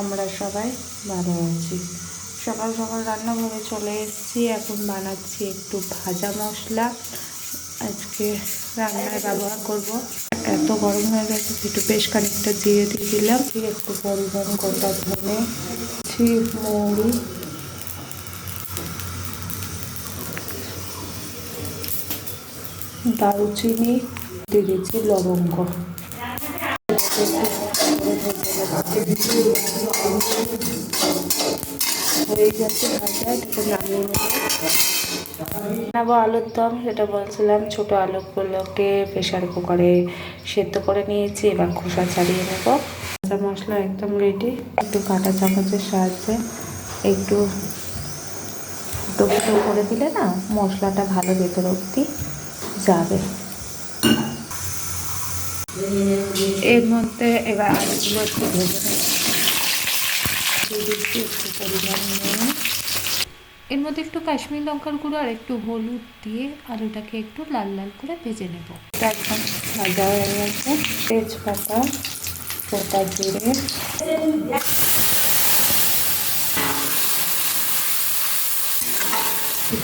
আমরা সবাই ভালো আছি। সকাল সকাল রান্নাঘরে চলে এসেছি। এখন বানাচ্ছি একটু ভাজা মশলা। আজকে রান্নায় ব্যবহার করব। এত গরম হয়ে গেছে, একটু বেশ খানিকটা দিয়ে দিয়ে দিলাম। একটু পরিমাণ গোটা ধনে, ছিপ, মৌরি। দারুচিনি, দিয়ে দিচ্ছি লবঙ্গ। হয়ে আলুর দম সেটা বলছিলাম, ছোটো আলুগুলোকে প্রেশার কুকারে সেদ্ধ করে নিয়েছি, এবার খোসা ছাড়িয়ে নেব। কাঁচা মশলা একদম রেডি একটু কাঁটা চামচের সাহায্যে একটু ডোবো করে দিলে না মশলাটা ভালো ভেতর অব্দি যাবে। এর মধ্যে এবার আলুগুলো একটু ভেজে দিয়ে দিচ্ছি, একটু পরিমাণ নুন। এর মধ্যে একটু কাশ্মীর লঙ্কার গুঁড়ো আর একটু হলুদ দিয়ে আলুটাকে একটু লাল লাল করে ভেজে নেব। একদম ভাজা হয়ে গেছে। তেজপাতা, গোটা জিরে।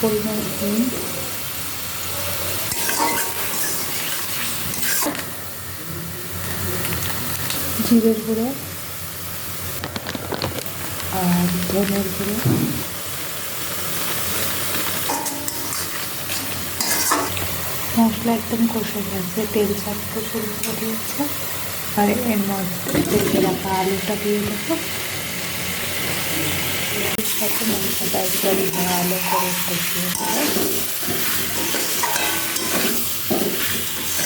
পরিমাণ নুন। জিরের গুঁড়ো। আর ধনের গুঁড়ো মশলা একদম কষে গেছে, তেল ছাড়তে শুরু করে দিয়েছে। আর এর মধ্যে ভেজে রাখা আলুটা দিয়ে দেবো। সাথে মশলাটা একদম ভালো করে কষিয়ে দেবো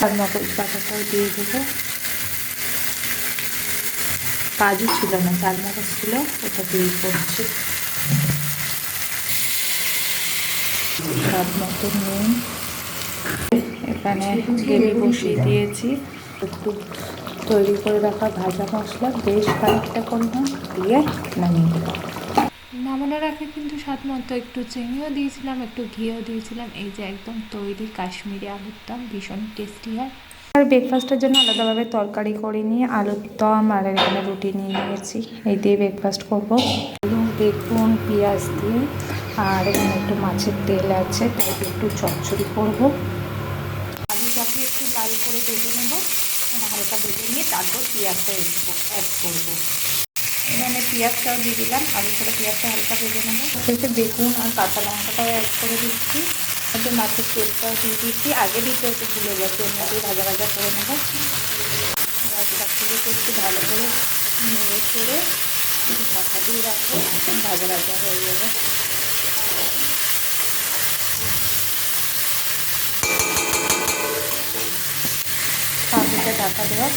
আর মটর পাতাটাও দিয়ে দেবো। কাজু ছিল না চাল মগজ ছিল, ওটা দিয়ে করছি। মতো নুন এখানে গ্রেভি বসিয়ে দিয়েছি। একটু তৈরি করে রাখা ভাজা মশলা, বেশ খানিকটা পরিমাণ দিয়ে নামিয়ে দেবো। নামানোর আগে কিন্তু স্বাদ মতো একটু চিনিও দিয়েছিলাম, একটু ঘিও দিয়েছিলাম। এই যে একদম তৈরি কাশ্মীরি আলুর দম ভীষণ টেস্টি হয়। আর ব্রেকফাস্টের জন্য আলাদাভাবে তরকারি করে নিয়ে আলুর দম আর এখানে রুটি নিয়ে নিয়েছি। এই দিয়ে ব্রেকফাস্ট করব। বেগুন, পেঁয়াজ দিয়ে আর এখানে একটু মাছের তেল আছে, তাই একটু চচ্চড়ি করব। আলুটাকে একটু লাল করে ভেজে নেব। হালকা ভেজে নিয়ে তারপর পেঁয়াজটা অ্যাড করব এখানে পেঁয়াজটাও দিয়ে দিলাম। আলু সাথে পেঁয়াজটা হালকা ভেজে নেব। শেষে বেগুন আর কাঁচা লঙ্কাটাও অ্যাড করে দিচ্ছি। মধ্যে মাছের তেলটাও দিয়ে দিচ্ছি। আগে দিতে একটু ভুলে গেছে এর মধ্যেই ভাজা ভাজা করে নেব। সবগুলোকে একটু ভালো করে নেড়ে একটু ঢাকা দিয়ে রাখব ভাজা ভাজা হয়ে যাবে পাখিটা ঢাকা দেওয়া।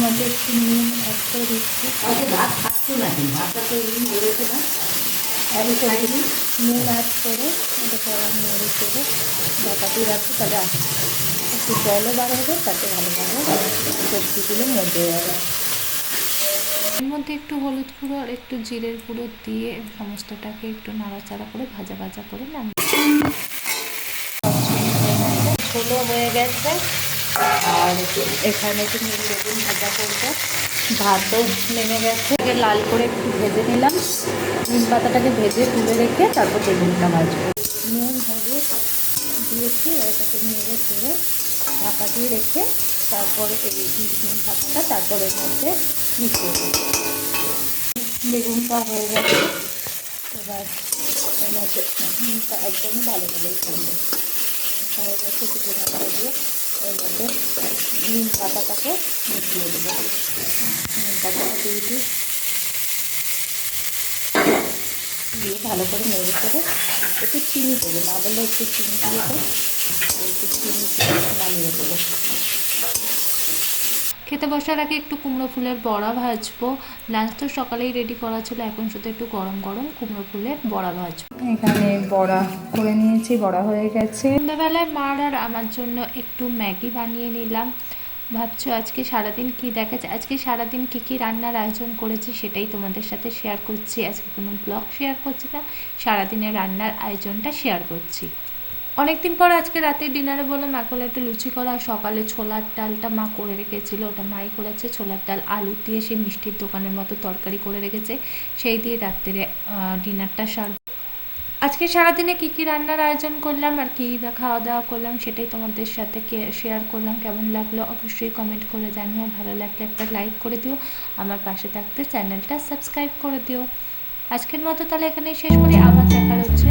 মধ্যে একটু নুন অ্যাড করে দিচ্ছি। ভাত খাচ্ছ নাকি? ভাতটা তো বেরোছে না? অ্যাড করে দিই নুন অ্যাড করে এটাকে আবার নেড়ে দিয়ে রাখছি তাহলে একটু জলও বার হবে তাতে ভালোভাবে সবজিগুলো মজে যাবে। এর মধ্যে একটু হলুদ গুঁড়ো আর একটু জিরের গুঁড়ো দিয়ে সমস্তটাকে একটু নাড়াচাড়া করে ভাজা ভাজা করে নাম ছোলো হয়ে গেছে। আর এখানে নীল বেগুন ভাজা করব। ভাতও নেমে গেছে। লাল করে একটু ভেজে নিলাম। নিম পাতাটাকে ভেজে তুলে রেখে তারপর বেগুনটা ভাজবো নুন, হলুদ দিয়েছি, এটাকে নেড়ে চেড়ে ঢাকা দিয়ে রেখে তারপরে এই নিম পাতাটা তারপর এর মধ্যে মিশিয়ে দেবো বেগুনটা হয়ে গেছে। এবার একদমই ভালো করে করব হয়ে গেছে দিয়ে। এর মধ্যে নিম পাতাটাকে মিশিয়ে দেবো নিম পাতাটা দিয়ে দিয়ে ভালো করে নেড়ে করে একটু চিনি দেবো না বললে একটু চিনি দিয়ে একটু চিনি নামিয়ে দেবো খেতে বসার আগে একটু কুমড়ো ফুলের বড়া ভাজবো। লাঞ্চ তো সকালেই রেডি করা ছিল এখন শুধু একটু গরম গরম কুমড়ো ফুলের বড়া ভাজবো। এখানে বড়া করে নিয়েছি বড়া হয়ে গেছে। সন্ধ্যাবেলায় মার আর আমার জন্য একটু ম্যাগি বানিয়ে নিলাম। ভাবছ আজকে সারাদিন কি দেখাচ্ছে? আজকে সারাদিন কী কী রান্নার আয়োজন করেছি সেটাই তোমাদের সাথে শেয়ার করছি। আজকে কোনো ব্লগ শেয়ার করছি না সারাদিনের রান্নার আয়োজনটা শেয়ার করছি। অনেকদিন পর আজকে রাতে ডিনারে বললাম মা করলে একটু লুচি করা সকালে ছোলার ডালটা মা করে রেখেছিল। ওটা মাই করেছে, ছোলার ডাল, আলু দিয়ে সেই মিষ্টির দোকানের মতো তরকারি করে রেখেছে। সেই দিয়ে রাত্রে ডিনারটা সার, আজকে সারাদিনে কী কী রান্নার আয়োজন করলাম আর কী বা খাওয়া দাওয়া করলাম সেটাই তোমাদের সাথে শেয়ার করলাম। কেমন লাগল অবশ্যই কমেন্ট করে জানিও। ভালো লাগলে একটা লাইক করে দিও। আমার পাশে থাকতে চ্যানেলটা সাবস্ক্রাইব করে দিও। আজকের মতো তাহলে এখানেই শেষ করি। আবার দেখা হচ্ছে